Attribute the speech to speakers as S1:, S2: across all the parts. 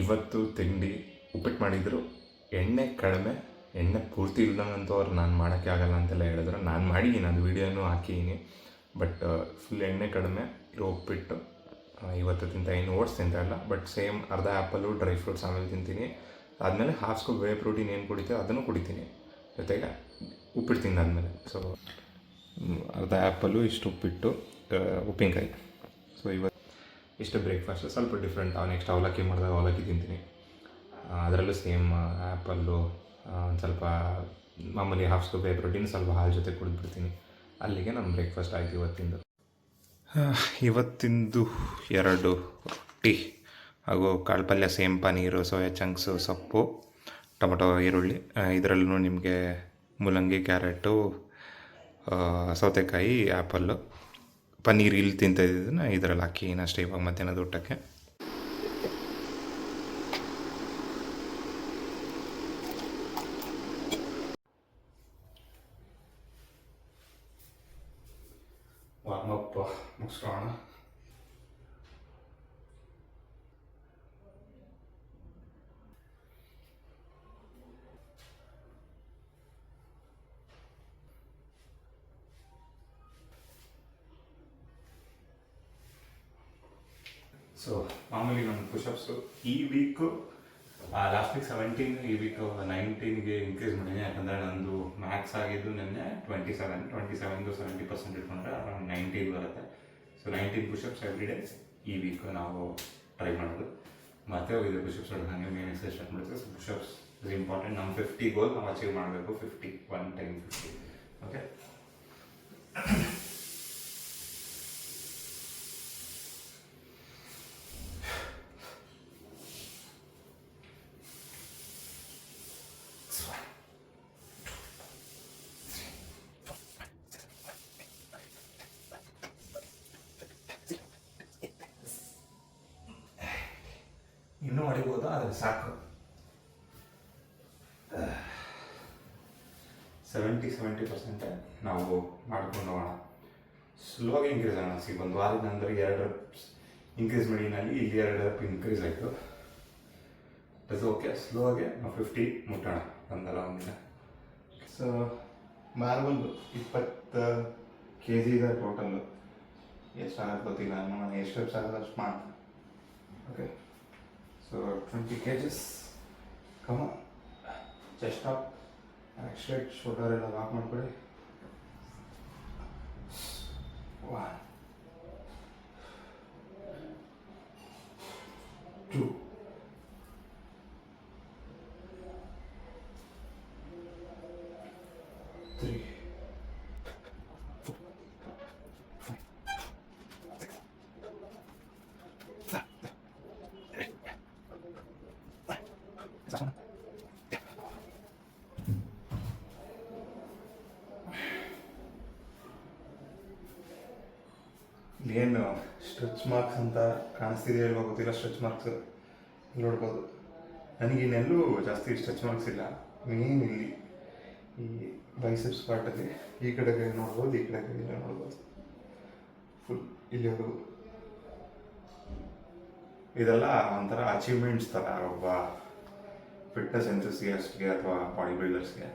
S1: ಇವತ್ತು ತಿಂಡಿ ಉಪ್ಪಿಟ್ಟು ಮಾಡಿದ್ರು. ಎಣ್ಣೆ ಕಡಿಮೆ, ಎಣ್ಣೆ ಪೂರ್ತಿ ಇಲ್ಲದಂತೂ ಅವ್ರು ನಾನು ಮಾಡೋಕ್ಕೆ ಆಗಲ್ಲ ಅಂತೆಲ್ಲ ಹೇಳಿದ್ರು. ನಾನು ಮಾಡಿದ್ದೀನಿ ಅದು ವೀಡಿಯೋನೂ ಹಾಕಿದ್ದೀನಿ ಬಟ್ ಫುಲ್ ಎಣ್ಣೆ ಕಡಿಮೆ ಇರೋ ಉಪ್ಪಿಟ್ಟು ಇವತ್ತು ತಿಂತ ಏನು ಓಟ್ಸ್ ತಿಂತಾಯಿಲ್ಲ ಇಲ್ಲ. ಬಟ್ ಸೇಮ್ ಅರ್ಧ ಆ್ಯಪಲ್ಲು ಡ್ರೈ ಫ್ರೂಟ್ಸ್ ಆಮೇಲೆ ತಿಂತೀನಿ. ಆದಮೇಲೆ ಹಾಫ್ ಸ್ಕೂಪ್ ವೇ ಪ್ರೋಟೀನ್ ಏನು ಕುಡಿತೀವಿ ಅದನ್ನು ಕುಡಿತೀನಿ. ಜೊತೆಗೆ ಉಪ್ಪಿಟ್ಟು ತಿಂದಾದಮೇಲೆ. ಸೊ ಅರ್ಧ ಆ್ಯಪಲ್ಲು ಇಷ್ಟು ಉಪ್ಪಿಟ್ಟು ಉಪ್ಪಿನಕಾಯಿ. ಸೊ ಇವತ್ತು ಇಷ್ಟು ಬ್ರೇಕ್ಫಾಸ್ಟ್ ಸ್ವಲ್ಪ ಡಿಫ್ರೆಂಟ್ ನೆಕ್ಸ್ಟ್ ಅವಲಕ್ಕಿ ಮಾಡಿದಾಗ ಅವಲಕ್ಕಿ ತಿಂತೀನಿ. ಅದರಲ್ಲೂ ಸೇಮ್ ಆ್ಯಪಲ್ಲು ಒಂದು ಸ್ವಲ್ಪ ಮಾಮೂಲಿ ಹಾಫ್ ಸ್ಕೂಪ್ ಪ್ರೋಟೀನ್ ಸ್ವಲ್ಪ ಹಾಲು ಜೊತೆ ಕುಡಿದ್ಬಿಡ್ತೀನಿ. ಅಲ್ಲಿಗೆ ನಮ್ಮ ಬ್ರೇಕ್ಫಾಸ್ಟ್ ಆಯಿತು ಇವತ್ತಿಂದು. ಇವತ್ತಿಂದು ಎರಡು ರೊಟ್ಟಿ ಹಾಗೂ ಕಾಳು ಪಲ್ಯ, ಸೇಮ್ ಪನ್ನೀರು, ಸೋಯಾ ಚಂಕ್ಸು ಸೊಪ್ಪು, ಟೊಮೊಟೊ, ಈರುಳ್ಳಿ. ಇದರಲ್ಲೂ ನಿಮಗೆ ಮೂಲಂಗಿ, ಕ್ಯಾರೆಟು ಸೌತೆಕಾಯಿ ಆ್ಯಪಲ್ಲು ಪನ್ನೀರ್ ಇಲ್ಲಿ ತಿಂತ ಇದ್ದಿದ್ದನ್ನ ಇದರಲ್ಲಿ ಹಾಕಿ ಏನಷ್ಟೇ ಇವಾಗ ಮಧ್ಯಾಹ್ನದ ಊಟಕ್ಕೆ. ವಾರ್ಮಪ್ ಮುಗಿಸ್ಕೊಳ್ಳೋಣ. ಸೊ ಮಾಮೂಲಿ ನಮ್ಮ ಪುಷಪ್ಸು ಈ ವೀಕು ಲಾಸ್ಟ್ ವೀಕ್ ಸೆವೆಂಟೀನ್ ಈ ವೀಕ್ ನೈನ್ಟೀನ್ಗೆ ಇನ್ಕ್ರೀಸ್ ಮಾಡಿದ್ದೀನಿ ಯಾಕಂದರೆ ನಂದು ಮ್ಯಾಕ್ಸ್ ಆಗಿದ್ದು ನಿನ್ನೆ ಟ್ವೆಂಟಿ ಸೆವೆನ್ ಟ್ವೆಂಟಿ ಸೆವೆನ್ದು ಸೆವೆಂಟಿ ಪರ್ಸೆಂಟ್ ಇಟ್ಕೊಂಡ್ರೆ ಅರೌಂಡ್ ನೈನ್ಟೀನ್ ಬರುತ್ತೆ. So nineteen pushups every day ಈ ವೀಕ್ ನಾವು ಟ್ರೈ ಮಾಡೋದು. ಮತ್ತೆ ಹೋಗಿದೆ ಪುಷಪ್ಸ್ ಹಾಗೆ ಮೇನ್ ಎಕ್ಸೈಸ್ ಸ್ಟಾರ್ಟ್ ಮಾಡಿದ್ರೆ ಸೊ ಪುಷಪ್ಸ್ ಇಸ್ ಇಂಪಾರ್ಟೆಂಟ್ ನಮ್ಮ ಫಿಫ್ಟಿ ಗೋಲ್ ನಾವು ಅಚೀವ್ ಮಾಡಬೇಕು. Fifty one time fifty okay ಹೊಡಿಬೋದು ಆದರೆ ಸಾಕು ಸೆವೆಂಟಿ ಸೆವೆಂಟಿ ಪರ್ಸೆಂಟ್ ನಾವು ಮಾಡ್ಕೊಂಡು ಹೋಗೋಣ. ಸ್ಲೋಗಿ ಇನ್ಕ್ರೀಸ್ ಆಗೋಣ. ಸಿ ಒಂದು ವಾರದ ನಂತರ ಎರಡು ಇನ್ಕ್ರೀಸ್ ಮಡಿನಲ್ಲಿ ಇಲ್ಲಿ ಎರಡು ರಪ್ ಇನ್ಕ್ರೀಸ್ ಆಯಿತು. ಇಟ್ಸ್ ಓಕೆ ಸ್ಲೋಗೆ ನಾವು ಫಿಫ್ಟಿ ಮುಟ್ಟೋಣ. ಒಂದಲ್ಲ ಒಂದಿನ ಸೊ ಮಾರ್ಬಲ್ ಇಪ್ಪತ್ತು ಕೆ ಜಿ ಇದೆ ಟೋಟಲ್ಲು ಎಷ್ಟಾಗುತ್ತೆ ಗೊತ್ತಿಲ್ಲ. ನಾನು ಎಷ್ಟು ಸಾಗೋದು ಅಷ್ಟು ಮಾಡ್ತೀನಿ. Okay So 20 kgs. Come on. Chest up. Accelerate. Shoulder ಎಲ್ಲ ಲಾಕ್ ಮಾಡ್ಕೊಳ್ಳಿ ಒನ್ ಟೂ ಸ್ಟ್ರೆಚ್ ಮಾರ್ಕ್ಸ್ ಅಂತ ಕಾಣಿಸ್ತಿದೆ ಇಲ್ವೋ ಗೊತ್ತಿಲ್ಲ ಸ್ಟ್ರೆಚ್ ಮಾರ್ಕ್ಸ್ ನೋಡ್ಬೋದು. ನನಗೆ ಇನ್ನೆಲ್ಲೂ ಜಾಸ್ತಿ ಸ್ಟ್ರೆಚ್ ಮಾರ್ಕ್ಸ್ ಇಲ್ಲ ಮೇನ್ ಇಲ್ಲಿ ಈ ಬೈಸೆಪ್ಸ್ ಪಾರ್ಟಲ್ಲಿ ಈ ಕಡೆಗೆ ನೋಡ್ಬೋದು, ಈ ಕಡೆಗೆ ನೋಡ್ಬೋದು. ಫುಲ್ ಇಲ್ಲಿವರೆಗೂ. ಇದೆಲ್ಲ ಒಂಥರ ಅಚೀವ್ಮೆಂಟ್ಸ್ ಥರ ಒಬ್ಬ ಫಿಟ್ನೆಸ್ ಎಂಥೂಸಿಯಾಸ್ಟ್ಗೆ ಅಥವಾ ಬಾಡಿ ಬಿಲ್ಡರ್ಸ್ಗೆ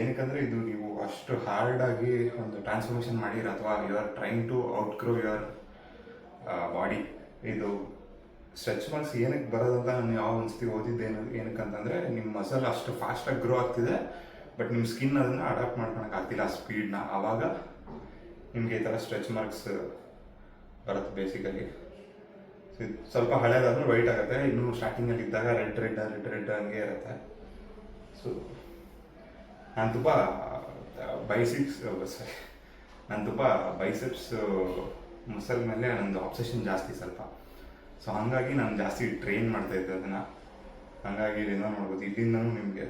S1: ಏನಕ್ಕಂದರೆ ಇದು ನೀವು ಅಷ್ಟು ಹಾರ್ಡಾಗಿ ಒಂದು ಟ್ರಾನ್ಸ್ಫಾರ್ಮೇಷನ್ ಮಾಡಿರ ಅಥವಾ you are trying to outgrow your body ಇದು ಸ್ಟ್ರೆಚ್ ಮಾರ್ಕ್ಸ್ ಏನಕ್ಕೆ ಬರೋದಂತ ನಾನು ಯಾವ ಒಂದ್ಸತಿ ಓದಿದ್ದೇನು ಏನಕ್ಕಂತಂದರೆ ನಿಮ್ಮ ಮಸಲ್ ಅಷ್ಟು ಫಾಸ್ಟಾಗಿ ಗ್ರೋ ಆಗ್ತಿದೆ ಬಟ್ ನಿಮ್ಮ ಸ್ಕಿನ್ ಅದನ್ನು ಅಡಾಪ್ಟ್ ಮಾಡ್ಕೊಳಕ್ಕೆ ಆಗ್ತಿಲ್ಲ ಆ ಸ್ಪೀಡ್ನ ಆವಾಗ ನಿಮಗೆ ಈ ಥರ ಸ್ಟ್ರೆಚ್ ಮಾರ್ಕ್ಸ್ ಬರುತ್ತೆ ಬೇಸಿಕಲಿ ಸ್ವಲ್ಪ ಹಳೇದಾದ್ರೂ ವೈಟ್ ಆಗುತ್ತೆ, ಇನ್ನೂ ಸ್ಟಾರ್ಟಿಂಗಲ್ಲಿ ಇದ್ದಾಗ ರೆಡ್ ರೆಡ್ ರೆಡ್ ರೆಡ್ ಹಂಗೆ ಇರುತ್ತೆ. ಸೊ ನಾನು ತುಂಬ ಬೈಸಿಕ್ಸ್ ಸಾರಿ ನಾನು ತುಂಬ ಬೈಸೆಪ್ಸ್ ಮಸಲ್ ಮೇಲೆ ನಂದು ಆಬ್ಸೆಷನ್ ಜಾಸ್ತಿ ಸ್ವಲ್ಪ. ಸೊ ಹಾಗಾಗಿ ನಾನು ಜಾಸ್ತಿ ಟ್ರೈನ್ ಮಾಡ್ತಾ ಇದ್ದೆ ಅದನ್ನು. ಹಾಗಾಗಿ ಇಲ್ಲಿಂದ ನೋಡ್ಬೋದು ಇಲ್ಲಿಂದನೂ ನಿಮಗೆ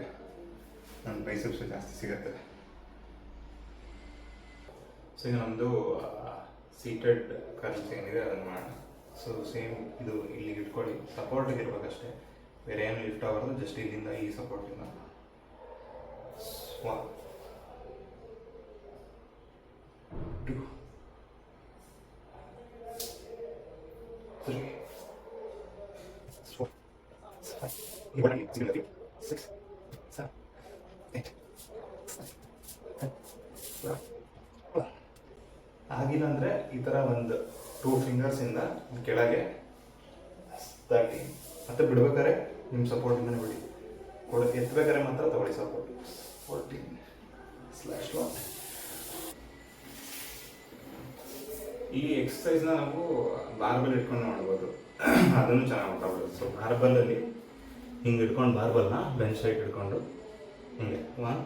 S1: ನನ್ನ ಬೈಸೆಪ್ಸ್ ಜಾಸ್ತಿ ಸಿಗುತ್ತೆ. ಸೊ ಈಗ ನಮ್ಮದು ಸೀಟೆಡ್ ಕರ್ಲ್ಸ್ ಏನಿದೆ ಅದನ್ನು ಮಾಡೋಣ. ಸೊ ಸೇಮ್ ಇದು ಇಲ್ಲಿಗೆ ಇಟ್ಕೊಳ್ಳಿ. ಸಪೋರ್ಟಿಗೆ ಇರ್ಬೇಕಷ್ಟೇ. ಬೇರೆ ಏನು ಲಿಫ್ಟ್ ಆಗೋದು ಜಸ್ಟ್ ಇಲ್ಲಿಂದ ಈ ಸಪೋರ್ಟಿಂದ ಒನ್ eight, nine, ten, ಆಗಿಲ್ಲ ಅಂದರೆ ಈ ಥರ ಒಂದು ಟೂ ಫಿಂಗರ್ಸಿಂದ ಕೆಳಗೆ ತರ್ಟಿ ಮತ್ತೆ ಬಿಡ್ಬೇಕಾದ್ರೆ ನಿಮ್ಮ ಸಪೋರ್ಟಿಂದನೇ ಬಿಡಿ. ಕೊಡ ಎತ್ತಬೇಕಾದ್ರೆ ಮಾತ್ರ ತಗೊಳ್ಳಿ ಸಪೋರ್ಟ್ ಫೋರ್ಟೀನ್ ಸ್ಲ್ಯಾಶ್ ಒನ್ ಈ ಎಕ್ಸಸೈಸ್ನ ನಾವು ಬಾರ್ಬಲ್ ಇಟ್ಕೊಂಡು ಮಾಡ್ಬೋದು. ಅದನ್ನು ಚೆನ್ನಾಗಿ ಮಾಡ್ಬೋದು ಸೊ ಬಾರ್ಬಲಲ್ಲಿ ಹಿಂಗೆ ಇಟ್ಕೊಂಡು ಬಾರ್ಬಲ್ನ ಬೆಂಚ್ ಸೈಡ್ ಇಟ್ಕೊಂಡು ಹಿಂಗೆ. ಒನ್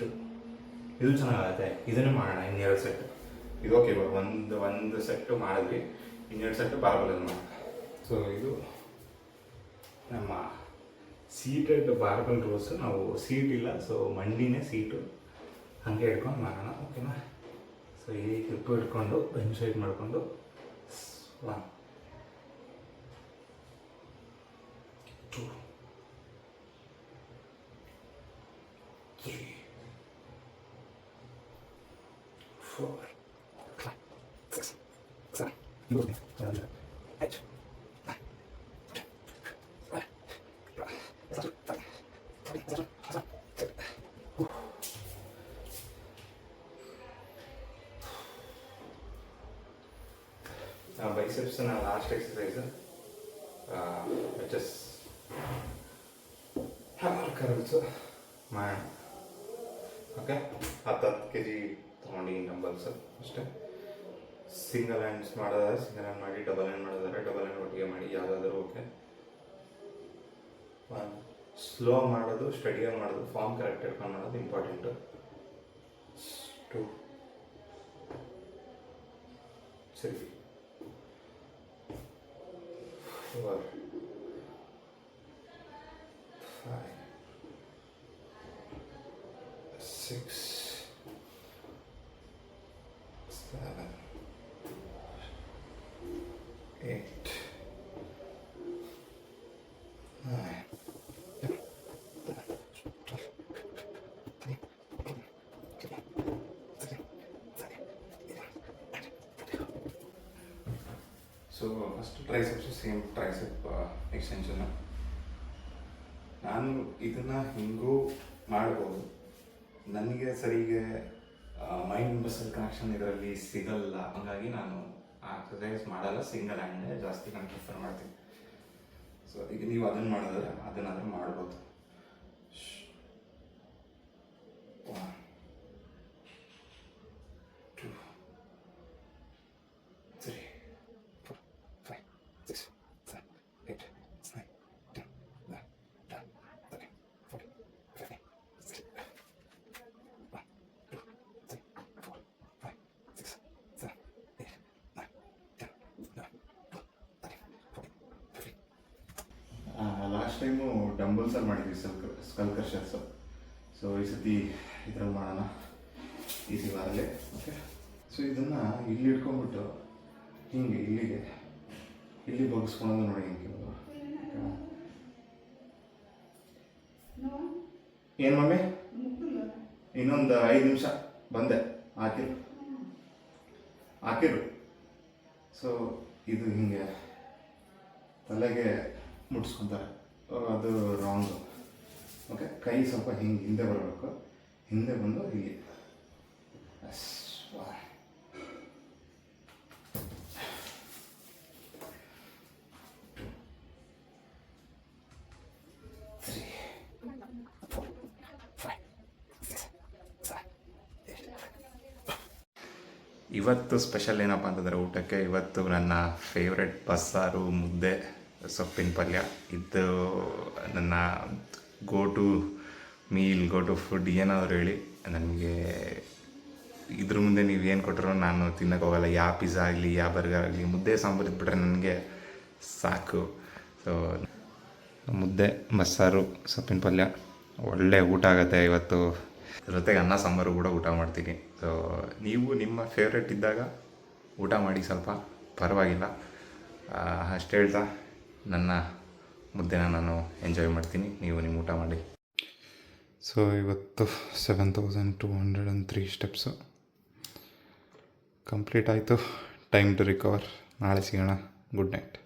S1: ಟು ಇದು ಚೆನ್ನಾಗತ್ತೆ ಇದನ್ನೇ ಮಾಡೋಣ. ಇನ್ನೆರಡು ಸೆಟ್ ಇದು ಓಕೆ ಇವಾಗ ಒಂದು ಒಂದು ಸೆಟ್ಟು ಮಾಡಿದ್ವಿ. ಇನ್ನೆರಡು ಸೆಟ್ ಬಾರ್ಬಲಲ್ಲಿ ಮಾಡೋಣ. ಸೊ ಇದು ನಮ್ಮ ಸೀಟೆಡ್ ಬಾರ್ಬಲ್ ರೋಸ್ ನಾವು ಸೀಟ್ ಇಲ್ಲ ಸೊ ಮಂಡಿನೇ ಸೀಟು ಹಾಗೆ ಇಟ್ಕೊಂಡು ಮಾಡೋಣ ಓಕೆನಾ ಸೊ ಈ ಕ್ಲಿಪ್ಪು ಇಟ್ಕೊಂಡು ಬೆಂಚ್ ಸೈಡ್ ಮಾಡಿಕೊಂಡು one two five, six, seven, eight, nine, ten, ಬೈಸೆಪ್ಸ್ನ ಎಕ್ಸಸೈಸ್ ವಿಚ್ ಎಸ್ ಕರಲ್ಸು ಮಾಡೋಣ ಓಕೆ ಹತ್ತು ಹತ್ತು ಕೆ ಜಿ ತೊಗೊಂಡು ಡಂಬಲ್ಸ್ ಅಷ್ಟೇ. ಸಿಂಗಲ್ ಹ್ಯಾಂಡ್ಸ್ ಮಾಡೋದಾದ್ರೆ ಸಿಂಗಲ್ ಹ್ಯಾಂಡ್ ಮಾಡಿ ಡಬಲ್ ಹ್ಯಾಂಡ್ ಮಾಡೋದಾದ್ರೆ. ಡಬಲ್ ಹ್ಯಾಂಡ್ ಒಟ್ಟಿಗೆ ಮಾಡಿ, ಯಾವುದಾದ್ರೂ ಓಕೆ ಸ್ಲೋ ಮಾಡೋದು ಸ್ಟಡಿಯಾಗಿ ಮಾಡೋದು ಫಾರ್ಮ್ ಕರೆಕ್ಟ್ ಇಟ್ಕೊಂಡು ಮಾಡೋದು ಇಂಪಾರ್ಟೆಂಟು ಟು ಸರಿ four five six, seven, eight, nine. So first triceps same tricep extension ನಾನು ಇದನ್ನು ಹಿಂಗೂ ಮಾಡ್ಬೋದು. ನನಗೆ ಸರಿಗೆ ಮೈಂಡ್ ಮಸಲ್ ಕನೆಕ್ಷನ್ ಇದರಲ್ಲಿ ಸಿಗಲ್ಲ. ಹಾಗಾಗಿ ನಾನು ಆ ಎಕ್ಸಸೈಸ್ ಮಾಡಲ್ಲ. ಸಿಂಗಲ್ ಹ್ಯಾಂಡೇ ಜಾಸ್ತಿ ನಾನು ಪ್ರಿಫರ್ ಮಾಡ್ತೀನಿ. ಸೊ ಈಗ ನೀವು ಅದನ್ನು ಮಾಡಿದ್ರೆ, ಅದನ್ನಾದರೂ ಮಾಡ್ಬೋದು one two three four five six seven eight nine ten eleven twelve thirteen fourteen fifteen sixteen one two three four five six seven eight nine ten eleven twelve thirteen fourteen fifteen last time ಡಂಬಲ್ಸಲ್ಲಿ ಮಾಡಿದ್ವಿ ಸ್ಕಲ್ಕ skull ಕ್ರಷರ್ಸು so ಈ ಸತಿ ಇದ್ರಲ್ಲಿ ಮಾಡೋಣ. Easy ವಾರಲ್ಲೇ. Okay so ಇದನ್ನು ಇಲ್ಲಿ ಇಟ್ಕೊಂಬಿಟ್ಟು ಹಿಂಗೆ ಇಲ್ಲಿಗೆ. ಇಲ್ಲಿ ಬಗ್ಸ್ಕೊಳೋದು ನೋಡಿ ಹಿಂಗೆ ಏನು ಮಮ್ಮಿ? ಇನ್ನೊಂದು ಐದು ನಿಮಿಷ. ಬಂದೆ. ಹಾಕಿರು. ಹಾಕಿರು. ಸೊ ಇದು ಹಿಂಗೆ ತಲೆಗೆ ಮುಟ್ಸ್ಕೊತಾರೆ. ಅದು ರಾಂಗು ಓಕೆ ಕೈ ಸ್ವಲ್ಪ ಹಿಂಗೆ ಹಿಂದೆ ಬರಬೇಕು. ಹಿಂದೆ ಬಂದು ಹೀಗೆ. ಇವತ್ತು ಸ್ಪೆಷಲ್ ಏನಪ್ಪ ಅಂತಂದರೆ ಊಟಕ್ಕೆ ಇವತ್ತು ನನ್ನ ಫೇವ್ರೆಟ್ ಬಸ್ಸಾರು ಮುದ್ದೆ. ಸೊಪ್ಪಿನ ಪಲ್ಯ. ಇದು ನನ್ನ go to meal go to food ಏನಾದರೂ ಹೇಳಿ, ನನಗೆ ಇದ್ರ ಮುಂದೆ ನೀವು ಏನು ಕೊಟ್ಟರು ನಾನು ತಿನ್ನಕ್ಕೆ ಹೋಗಲ್ಲ. ಯಾವ ಪಿಜ್ಜಾ ಆಗಲಿ ಯಾವ ಬರ್ಗರ್ ಆಗಲಿ, ಮುದ್ದೆ, ಸಾಂಬಾರು ಇದ್ಬಿಟ್ರೆ ನನಗೆ ಸಾಕು. ಸೊ ಮುದ್ದೆ ಬಸ್ಸಾರು ಸೊಪ್ಪಿನ ಪಲ್ಯ, ಒಳ್ಳೆ ಊಟ ಆಗುತ್ತೆ ಇವತ್ತು. ಜೊತೆಗೆ ಅನ್ನ, ಸಾಂಬಾರು ಕೂಡ ಊಟ ಮಾಡ್ತೀನಿ. ಸೊ ನೀವು ನಿಮ್ಮ ಫೇವ್ರೆಟ್ ಇದ್ದಾಗ ಊಟ ಮಾಡಿ ಸ್ವಲ್ಪ, ಪರವಾಗಿಲ್ಲ. ಅಷ್ಟು ಹೇಳ್ತಾ. ನನ್ನ ಮುದ್ದೆನ ನಾನು ಎಂಜಾಯ್ ಮಾಡ್ತೀನಿ. ನೀವು ನಿಮ್ಮ ಊಟ ಮಾಡಿ. ಸೊ ಇವತ್ತು seven thousand two hundred and three steps complete ಆಯಿತು. ಟೈಮ್ ಟು ರಿಕವರ್ ನಾಳೆ ಸಿಗೋಣ. Good night